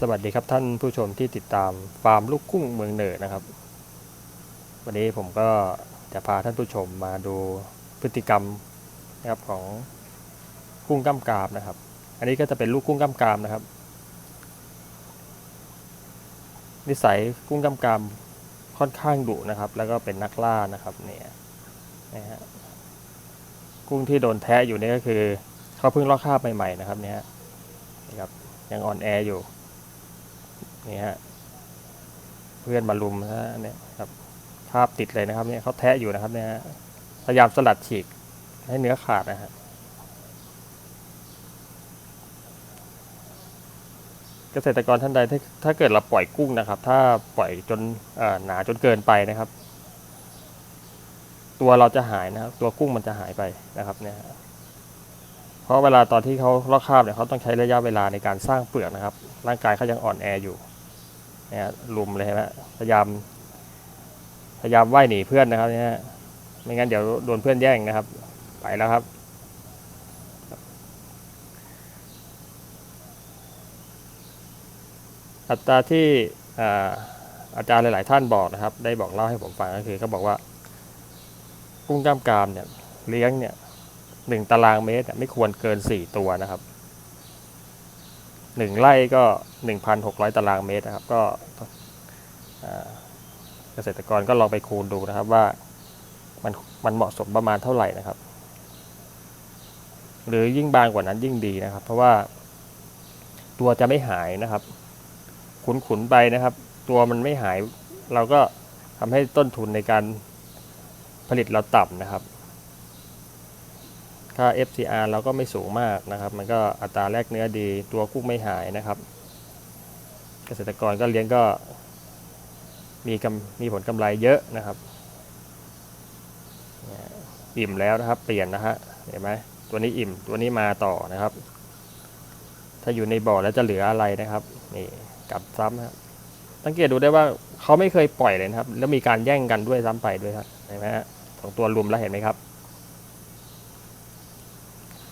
สวัสดีครับท่านผู้ชมที่ติดตามฟาร์มลูกกุ้งเมืองเหนือนะครับ วันนี้ผมก็จะพาท่านผู้ชมมาดูพฤติกรรมนะครับของกุ้งก้ามกรามนะครับ อันนี้ก็จะเป็นลูกกุ้งก้ามกรามนะครับ นิสัยกุ้งก้ามกรามค่อนข้างดุนะครับ แล้วก็เป็นนักล่านะครับเนี่ยนะฮะกุ้งที่โดนแทะอยู่นี่ก็คือเขาเพิ่งลอกคราบใหม่ๆนะครับเนี่ยฮะครับยังอ่อนแออยู่ นี่ฮะเพื่อนมาลุมนะเนี่ยครับคาบติดเลยนะครับเนี่ยเขาแทะอยู่นะครับเนี่ยพยายามสลัดฉีกให้เนื้อขาดนะฮะเกษตรกรท่านใดถ้าถ้าเกิดเราปล่อยกุ้งนะครับ ถ้าปล่อยจนหนาจนเกินไปนะครับ ตัวเราจะหายนะครับ ตัวกุ้งมันจะหายไปนะครับเนี่ยเพราะเวลาตอนที่เขาลอกคาบเนี่ยเขาต้องใช้ระยะเวลาในการสร้างเปลือกนะครับ ร่างกายเขายังอ่อนแออยู่ เนี่ยลุมเลยฮะพยายามพยายามว่ายหนีเพื่อนนะครับเนี่ยฮะไม่งั้นเดี๋ยวโดนเพื่อนแย่งนะครับ ไปแล้วครับ อัตราที่อาอาจารย์หลาย ๆ ท่านบอกนะครับ ได้บอกเล่าให้ผมฟังก็คือเขาบอกว่า กุ้งกล้ามกรามเนี่ยเลี้ยงเนี่ยหนึ่งตารางเมตรไม่ควรเกินสี่ตัวนะครับ หนึ่งไร่ก็หนึ่งพันหกร้อยตารางเมตรนะครับ ก็เกษตรกรก็ลองไปคูณดูนะครับว่ามันมันเหมาะสมประมาณเท่าไหร่นะครับ หรือยิ่งบางกว่านั้นยิ่งดีนะครับ เพราะว่าตัวจะไม่หายนะครับ ขุนๆไปนะครับ ตัวมันไม่หาย เราก็ทำให้ต้นทุนในการผลิตเราต่ำนะครับ ค่า FCR เราก็ไม่สูงมากนะครับ มันก็อัตราแลกเนื้อดี ตัวกุ้งไม่หายนะครับ เกษตรกรก็เลี้ยงก็มีกำมีผลกำไรเยอะนะครับอิ่มแล้วนะครับ เปลี่ยนนะฮะเห็นไหมตัวนี้อิ่มตัวนี้มาต่อนะครับ ถ้าอยู่ในบ่อแล้วจะเหลืออะไรนะครับนี่กลับซ้ำครับสังเกตดูได้ว่าเขาไม่เคยปล่อยเลยนะครับ แล้วมีการแย่งกันด้วยซ้ำไปด้วยครับเห็นไหมฮะสองตัวรวมแล้วเห็นไหมครับ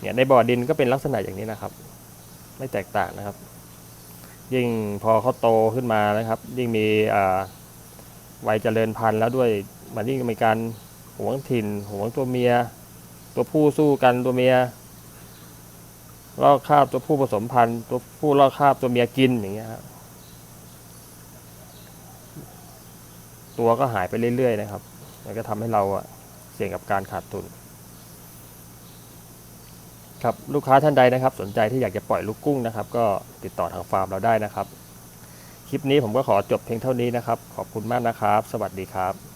เนี่ยในบ่อดินก็เป็นลักษณะอย่างนี้นะครับ ไม่แตกต่างนะครับ ยิ่งพอเขาโตขึ้นมานะครับ ยิ่งมีวัยเจริญพันธุ์แล้วด้วยมันยิ่งมีการหวงถิ่นหวงตัวเมีย ตัวผู้สู้กันตัวเมียลอกคาบตัวผู้ผสมพันธุ์ ตัวผู้ลอกคาบตัวเมียกินอย่างเงี้ยครับตัวก็หายไปเรื่อยๆนะครับ มันก็ทำให้เราอะเสี่ยงกับการขาดทุน ครับลูกค้าท่านใดนะครับ สนใจที่อยากจะปล่อยลูกกุ้งนะครับ ก็ติดต่อทางฟาร์มเราได้นะครับ คลิปนี้ผมก็ขอจบเพียงเท่านี้นะครับ ขอบคุณมากนะครับ สวัสดีครับ